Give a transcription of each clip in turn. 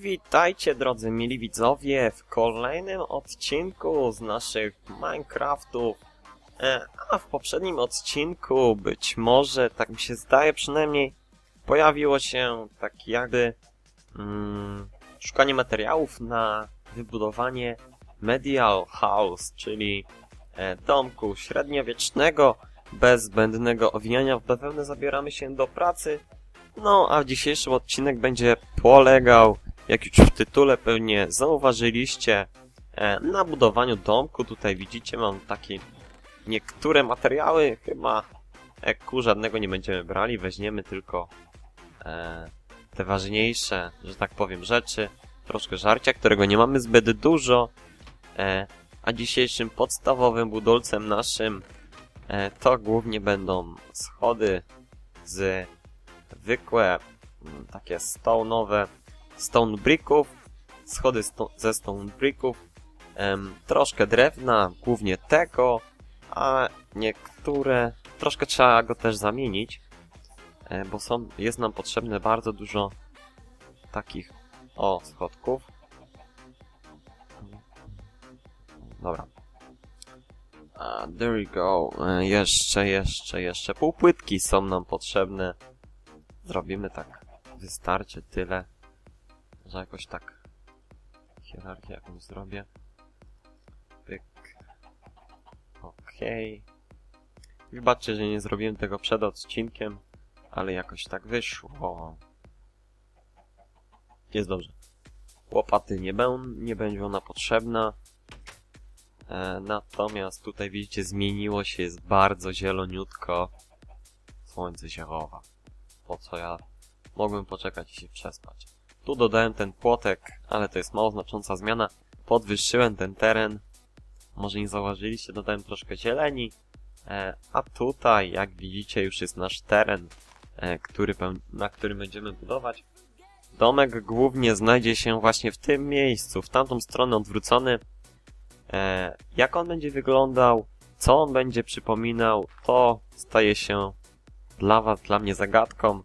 Witajcie drodzy mili widzowie w kolejnym odcinku z naszych Minecraftów. E, a w poprzednim odcinku być może, tak mi się zdaje przynajmniej, pojawiło się tak jakby mm, szukanie materiałów na wybudowanie Medial House, czyli e, domku średniowiecznego, bez zbędnego owijania w bawełnę zabieramy się do pracy. No, a dzisiejszy odcinek będzie polegał jak już w tytule pewnie zauważyliście, e, na budowaniu domku. Tutaj widzicie, mam takie niektóre materiały. Chyba eku żadnego nie będziemy brali, weźmiemy tylko e, te ważniejsze, że tak powiem, rzeczy. Troszkę żarcia, którego nie mamy zbyt dużo. E, a dzisiejszym podstawowym budulcem naszym to głównie będą schody z zwykłe, mm, takie stone'owe stone bricków, schody sto ze stone bricków, em, troszkę drewna, głównie tego, a niektóre, troszkę trzeba go też zamienić, e, bo są, jest nam potrzebne bardzo dużo takich, o, schodków. Dobra. There we go. E, jeszcze, jeszcze, jeszcze. Półpłytki są nam potrzebne. Zrobimy tak. Wystarczy tyle że jakoś tak hierarchię jakąś zrobię. Pyk. Okej. Okay. Wybaczcie, że nie zrobiłem tego przed odcinkiem, ale jakoś tak wyszło. Jest dobrze. Łopaty nie, będą, nie będzie ona potrzebna. E, natomiast tutaj widzicie zmieniło się, jest bardzo zieloniutko. Słońce się chowa. Po co ja mogłem poczekać i się przespać. Tu dodałem ten płotek, ale to jest mało znacząca zmiana. Podwyższyłem ten teren. Może nie zauważyliście, dodałem troszkę zieleni. E, a tutaj, jak widzicie, już jest nasz teren, e, który, na którym będziemy budować. Domek głównie znajdzie się właśnie w tym miejscu, w tamtą stronę odwrócony. E, jak on będzie wyglądał, co on będzie przypominał, to staje się dla was, dla mnie zagadką.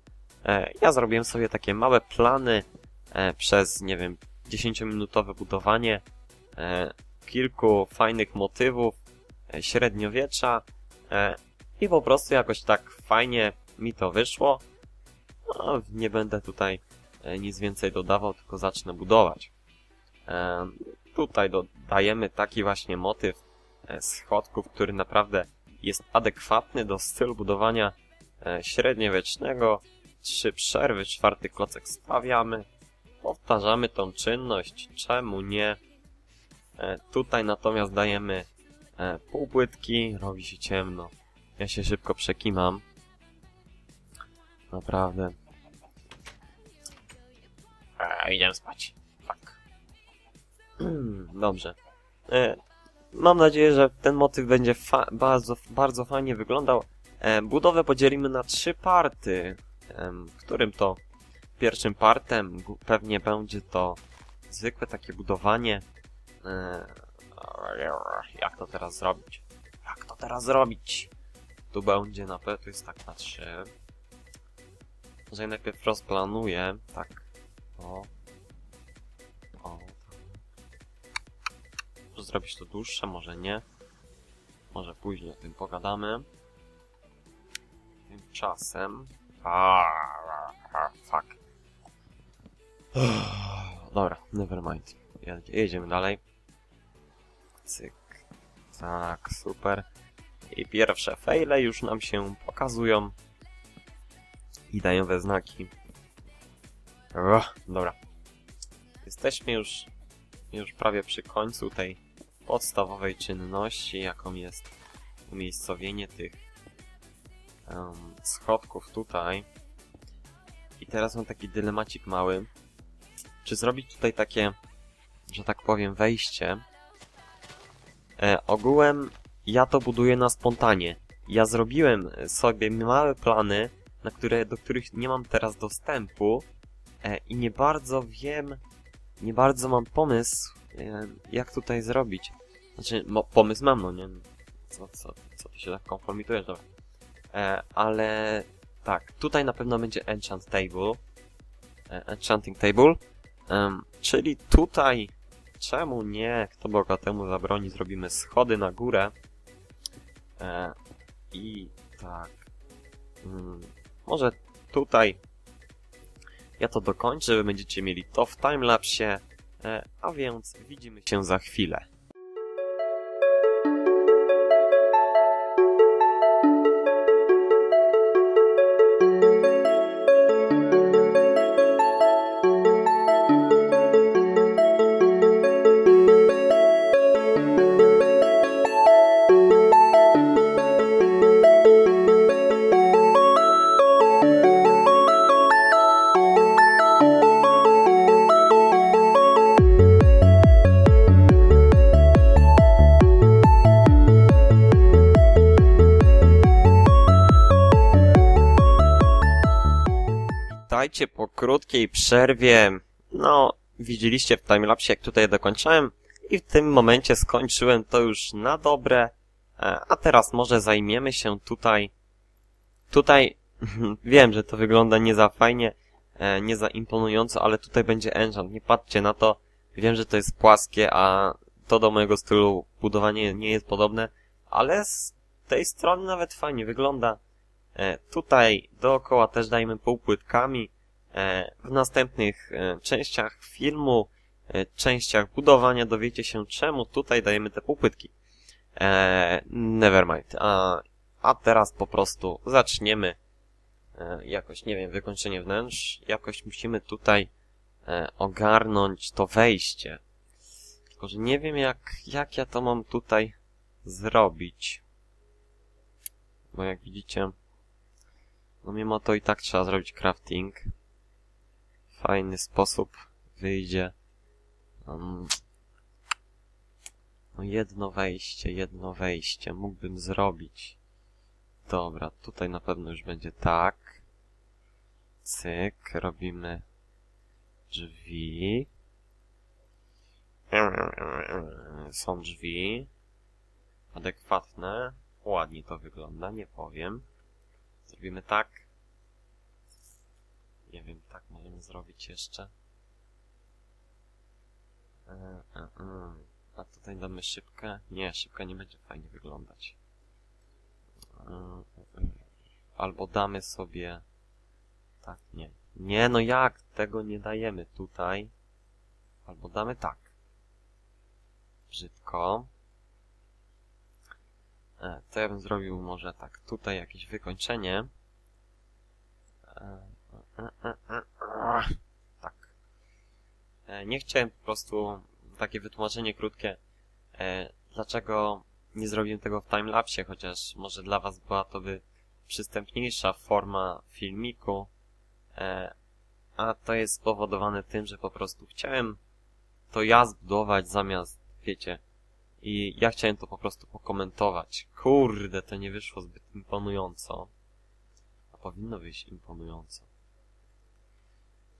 Ja zrobiłem sobie takie małe plany, przez, nie wiem, 10-minutowe budowanie e, kilku fajnych motywów e, średniowiecza e, i po prostu jakoś tak fajnie mi to wyszło. No, nie będę tutaj e, nic więcej dodawał, tylko zacznę budować. E, tutaj dodajemy taki właśnie motyw e, schodków, który naprawdę jest adekwatny do stylu budowania e, średniowiecznego. Trzy przerwy, czwarty klocek stawiamy. Powtarzamy tą czynność, czemu nie? E, tutaj natomiast dajemy e, półpłytki, robi się ciemno. Ja się szybko przekimam. Naprawdę. E, idziemy spać. Tak. Dobrze. E, mam nadzieję, że ten motyw będzie bardzo, bardzo fajnie wyglądał. E, budowę podzielimy na trzy party, e, którym to Pierwszym partem pewnie będzie to zwykłe takie budowanie. Eee, jak to teraz zrobić? Jak to teraz zrobić? Tu będzie na pewno, jest tak na 3. Może najpierw rozplanuję, tak. O. O. Może zrobić to dłuższe, może nie. Może później o tym pogadamy. Tymczasem... Aaaa, fuck. Dobra, never mind. Jedziemy dalej. Cyk. Tak, super. I pierwsze fejle już nam się pokazują. I dają we znaki. Uch, dobra. Jesteśmy już, już prawie przy końcu tej podstawowej czynności, jaką jest umiejscowienie tych um, schodków tutaj. I teraz mam taki dylemacik mały czy zrobić tutaj takie, że tak powiem, wejście. E, ogółem ja to buduję na spontanie. Ja zrobiłem sobie małe plany, na które, do których nie mam teraz dostępu e, i nie bardzo wiem, nie bardzo mam pomysł, e, jak tutaj zrobić. Znaczy, pomysł mam, no nie? Co, co, co ty się tak konformitujesz, dobra. E, ale tak, tutaj na pewno będzie enchant table. E, enchanting table. Em, czyli tutaj, czemu nie, kto Boga temu zabroni, zrobimy schody na górę. E, I tak, mm, może tutaj. Ja to dokończę, wy będziecie mieli to w timelapsie, e, a więc widzimy się za chwilę. Po krótkiej przerwie. No, widzieliście w timelapsie, jak tutaj dokończyłem i w tym momencie skończyłem to już na dobre. E, A teraz może zajmiemy się tutaj. Tutaj wiem, że to wygląda nie za fajnie, e, nie za imponująco, ale tutaj będzie enchant. Nie patrzcie na to. Wiem, że to jest płaskie, a to do mojego stylu budowania nie jest podobne, ale z tej strony nawet fajnie wygląda. E, Tutaj dookoła też dajmy półpłytkami. E, W następnych e, częściach filmu, e, częściach budowania dowiecie się czemu tutaj dajemy te półpłytki. E, Nevermind. A, a teraz po prostu zaczniemy jakoś, nie wiem, wykończenie wnętrz. Jakoś musimy tutaj ogarnąć to wejście. Tylko, że nie wiem jak, jak ja to mam tutaj zrobić. Bo jak widzicie, no mimo to i tak trzeba zrobić crafting. Fajny sposób wyjdzie. Um, no jedno wejście, jedno wejście mógłbym zrobić. Dobra, tutaj na pewno już będzie tak. Cyk, robimy drzwi. Są drzwi. Adekwatne. Ładnie to wygląda, nie powiem. Zrobimy tak. Nie wiem, tak możemy zrobić jeszcze. E, e, e. A tutaj damy szybkę. Nie, szybka nie będzie fajnie wyglądać. E, e, e. Albo damy sobie... Tak, nie. Nie, no jak? Tego nie dajemy tutaj. Albo damy tak. Brzydko. E, to ja bym zrobił może tak, tutaj jakieś wykończenie. E, tak. E, nie chciałem po prostu, takie wytłumaczenie krótkie, e, dlaczego nie zrobiłem tego w timelapsie, chociaż może dla was była to by przystępniejsza forma filmiku, e, a to jest spowodowane tym, że po prostu chciałem to ja zbudować zamiast, wiecie, i ja chciałem to po prostu pokomentować. Kurde, to nie wyszło zbyt imponująco. A powinno wyjść imponująco.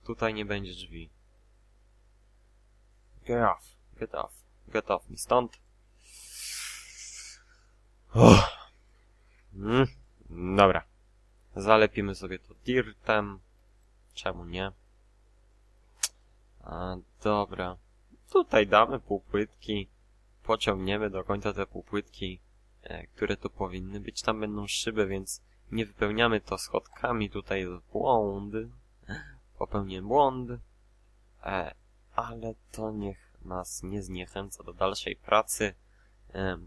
Tutaj nie będzie drzwi. Get off, get off, get off mi stąd. Uff. Mm, dobra. Zalepimy sobie to dirtem. Czemu nie? A, dobra. Tutaj damy półpłytki pociągniemy do końca te półpłytki, e, które tu powinny być. Tam będą szyby, więc nie wypełniamy to schodkami. Tutaj jest błąd. Popełniłem błąd. E, ale to niech nas nie zniechęca do dalszej pracy, e,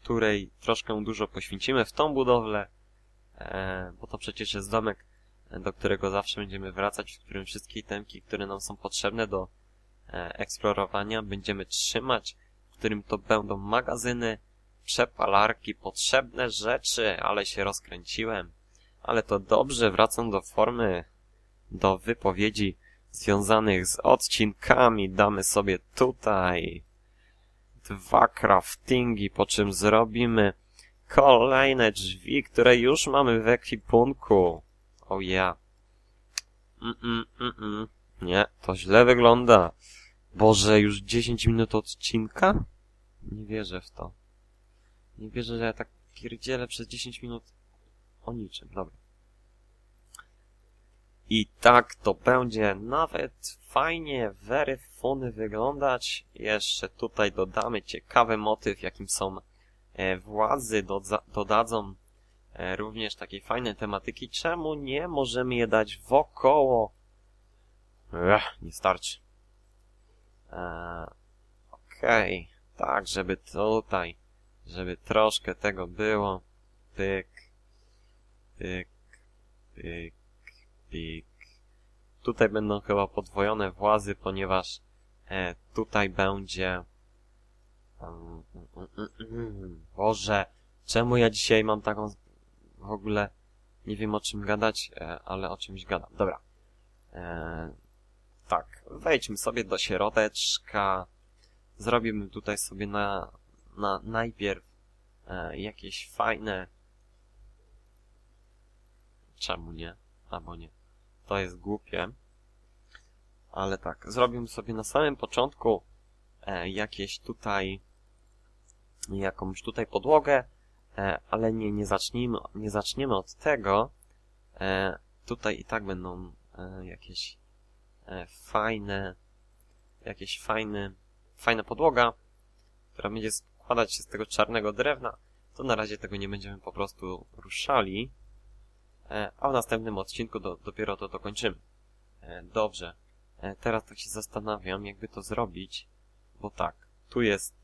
której troszkę dużo poświęcimy w tą budowlę, e, bo to przecież jest domek, do którego zawsze będziemy wracać, w którym wszystkie itemki, które nam są potrzebne do e, eksplorowania, będziemy trzymać w którym to będą magazyny, przepalarki, potrzebne rzeczy, ale się rozkręciłem. Ale to dobrze, wracam do formy, do wypowiedzi związanych z odcinkami. Damy sobie tutaj dwa craftingi, po czym zrobimy kolejne drzwi, które już mamy w ekwipunku. O oh ja. Yeah. Mm, mm, mm, Nie, to źle wygląda. Boże, już 10 minut odcinka? Nie wierzę w to. Nie wierzę, że ja tak pierdzielę przez 10 minut o niczym. Dobra. I tak to będzie nawet fajnie, very funny wyglądać. Jeszcze tutaj dodamy ciekawy motyw, jakim są e, władzy, dodadzą e, również takiej fajnej tematyki. Czemu nie możemy je dać wokoło? Ech, nie starczy. E, Okej, tak, żeby tutaj, żeby troszkę tego było. Pyk, pyk, pyk, Tutaj będą chyba podwojone włazy, ponieważ e, tutaj będzie... Boże, czemu ja dzisiaj mam taką... W ogóle nie wiem o czym gadać, e, ale o czymś gadam. Dobra. E, tak, wejdźmy sobie do środeczka. Zrobimy tutaj sobie na, na najpierw e, jakieś fajne... Czemu nie? Albo nie. To jest głupie. Ale tak, zrobimy sobie na samym początku e, jakieś tutaj jakąś tutaj podłogę, e, ale nie, nie zacznijmy, nie zaczniemy od tego. E, tutaj i tak będą jakieś fajne, jakieś fajne, fajna podłoga, która będzie składać się z tego czarnego drewna. To na razie tego nie będziemy po prostu ruszali. E, a w następnym odcinku do, dopiero to dokończymy. E, dobrze. E, teraz tak się zastanawiam, jakby to zrobić, bo tak, tu jest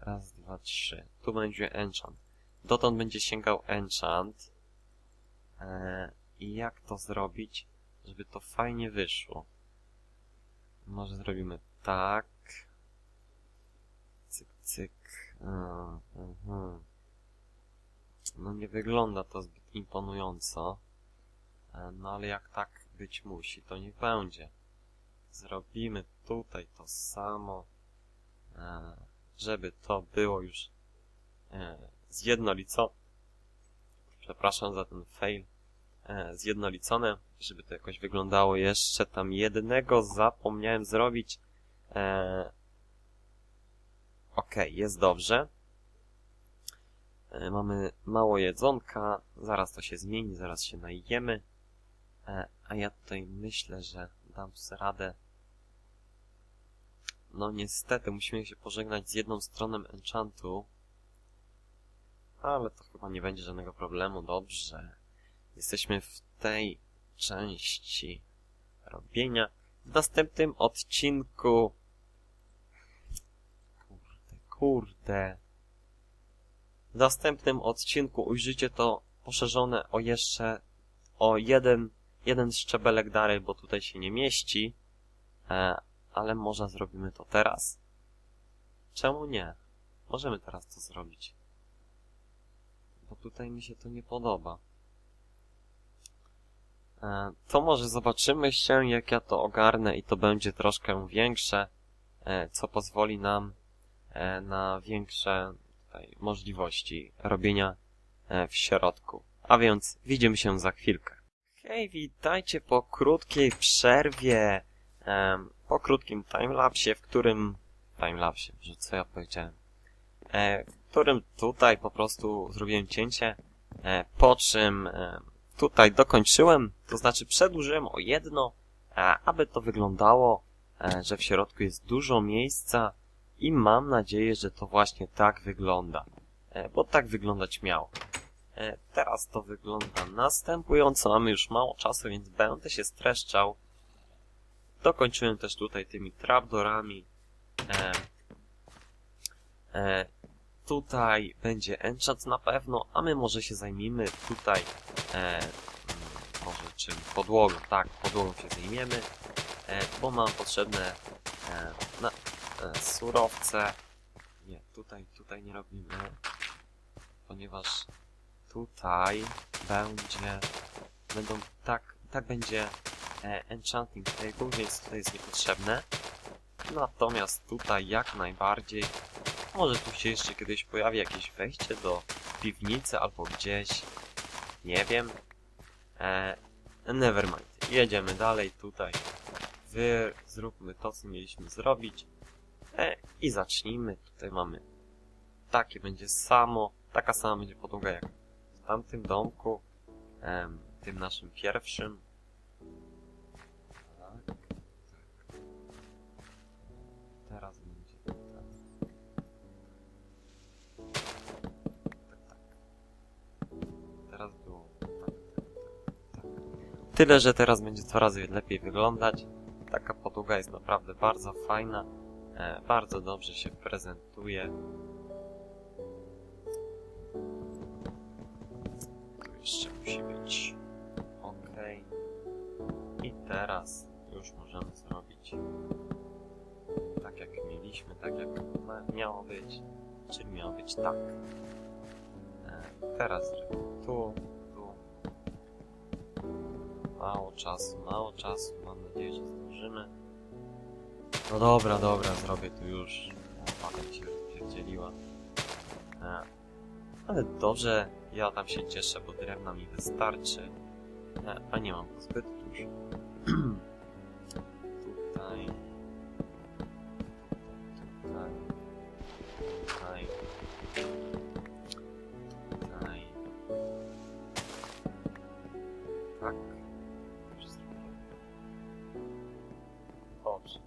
raz, dwa, trzy, tu będzie enchant. Dotąd będzie sięgał enchant. I jak to zrobić, żeby to fajnie wyszło? Może zrobimy tak. Cyk, cyk. Uh. No nie wygląda to zbyt imponująco. E, no ale jak tak być musi, to niech będzie. Zrobimy tutaj to samo, e, żeby to było już e, zjednolicone. Przepraszam za ten fail. Zjednolicone, żeby to jakoś wyglądało. Jeszcze tam jednego zapomniałem zrobić. Ok, jest dobrze. Mamy mało jedzonka, zaraz to się zmieni, zaraz się najemy. E, a ja tutaj myślę, że dam sobie radę. No niestety, musimy się pożegnać z jedną stroną enchantu. Ale to chyba nie będzie żadnego problemu, dobrze. Jesteśmy w tej części robienia. W następnym odcinku... Kurde, kurde. W następnym odcinku ujrzycie to poszerzone o jeszcze o jeden jeden szczebelek dalej, bo tutaj się nie mieści, e, ale może zrobimy to teraz. Czemu nie? Możemy teraz to zrobić. Bo tutaj mi się to nie podoba. E, to może zobaczymy się, jak ja to ogarnę i to będzie troszkę większe, e, co pozwoli nam na większe możliwości robienia w środku. A więc widzimy się za chwilkę. Hej, witajcie po krótkiej przerwie, po krótkim timelapsie, w którym... Timelapsie, że co ja powiedziałem? E, w którym tutaj po prostu zrobiłem cięcie, e, po czym e, tutaj dokończyłem, to znaczy przedłużyłem o jedno, e, aby to wyglądało, e, że w środku jest dużo miejsca i mam nadzieję, że to właśnie tak wygląda, e, bo tak wyglądać miało. E, teraz to wygląda następująco. Mamy już mało czasu, więc będę się streszczał. Dokończyłem też tutaj tymi trapdorami. E, e, tutaj będzie enchant na pewno, a my może się zajmijmy tutaj e, mm, może czym podłogą, tak, podłogą się zajmiemy, e, bo mam potrzebne e, na, e, surowce. Nie, tutaj, tutaj nie robimy, ponieważ tutaj będzie, będą, tak, tak będzie e, enchanting table, więc tutaj jest niepotrzebne. Natomiast tutaj jak najbardziej, może tu się jeszcze kiedyś pojawi jakieś wejście do piwnicy albo gdzieś, nie wiem. E, nevermind, jedziemy dalej tutaj. Wy zróbmy to, co mieliśmy zrobić. E, I zacznijmy. Tutaj mamy takie będzie samo, taka sama będzie podłoga jak tamtym domku, em, tym naszym pierwszym. Tak, tak. Teraz będzie tak. Tyle, że teraz będzie dwa razy lepiej wyglądać. Taka podłoga jest naprawdę bardzo fajna, e, bardzo dobrze się prezentuje. Tak. Teraz tu, tu. Mało czasu, mało czasu, mam nadzieję, że zdążymy. No dobra, dobra, zrobię tu już. Potem się pierdzieliła. E, ale dobrze, ja tam się cieszę, bo drewna mi wystarczy. E, a nie mam zbyt dużo. Dobrze.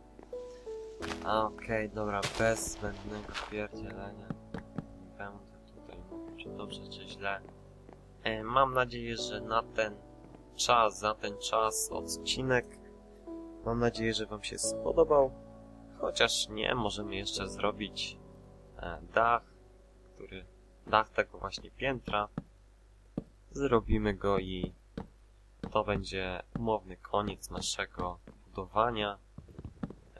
Okej, dobra, bez zbędnego pierdzielenia. Nie będę tutaj mówił, czy dobrze, czy źle. E, mam nadzieję, że na ten czas, za ten czas odcinek. Mam nadzieję, że Wam się spodobał. Chociaż nie, możemy jeszcze zrobić e, dach, który, dach tego właśnie piętra. Zrobimy go i to będzie umowny koniec naszego budowania.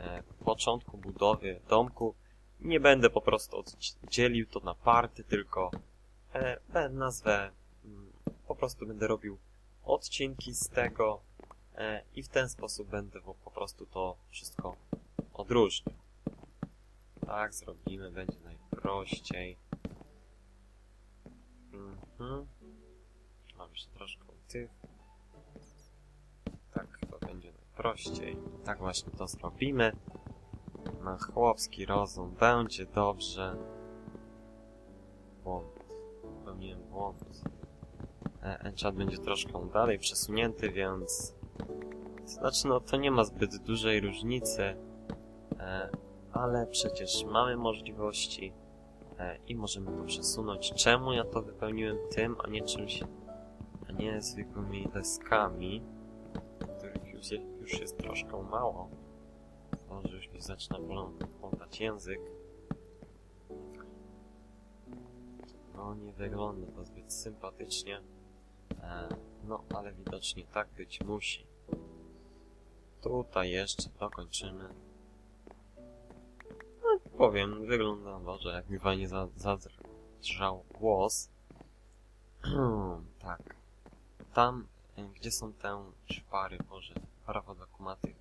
E, początku budowy domku. Nie będę po prostu oddzielił to na party, tylko e, nazwę, mm, po prostu będę robił odcinki z tego e, i w ten sposób będę po, po prostu to wszystko odróżnił. Tak zrobimy, będzie najprościej. Mhm. Mam jeszcze troszkę tych. Najprościej. Tak właśnie to zrobimy. Na chłopski rozum będzie dobrze. Błąd. Popełniłem błąd. E, Enchant będzie troszkę dalej przesunięty, więc... Znaczy, no to nie ma zbyt dużej różnicy, e, ale przecież mamy możliwości e, i możemy to przesunąć. Czemu ja to wypełniłem tym, a nie czymś, a nie zwykłymi deskami, których już, je, już jest troszkę mało. Może już mi zaczyna plątać język. No, nie wygląda to zbyt sympatycznie. E, no, ale widocznie tak być musi. Tutaj jeszcze dokończymy. No, powiem, wygląda może jak mi fajnie za- zadrżał głos. tak. Tam, e, gdzie są te szpary, Boże, prawo do kumaty.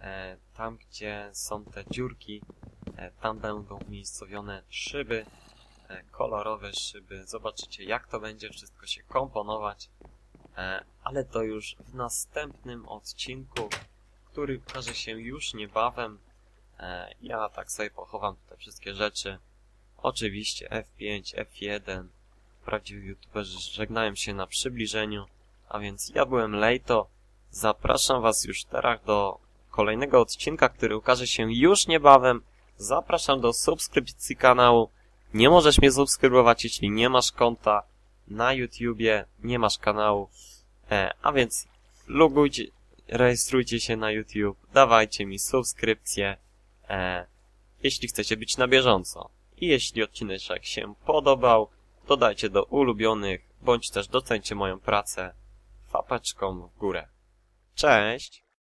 E, tam, gdzie są te dziurki, e, tam będą umiejscowione szyby, e, kolorowe szyby. Zobaczycie, jak to będzie wszystko się komponować. Ale to już w następnym odcinku, który ukaże się już niebawem. Ja tak sobie pochowam te wszystkie rzeczy. Oczywiście F5, F1. Prawdziwi youtuberzy żegnają się na przybliżeniu. A więc ja byłem Lejto. Zapraszam was już teraz do kolejnego odcinka, który ukaże się już niebawem. Zapraszam do subskrypcji kanału. Nie możesz mnie subskrybować, jeśli nie masz konta na YouTubie, nie masz kanału. E, a więc logujcie, rejestrujcie się na YouTube, dawajcie mi subskrypcję, e, jeśli chcecie być na bieżąco. I jeśli odcinek się podobał, to dajcie do ulubionych, bądź też docencie moją pracę fapeczką w górę. Cześć!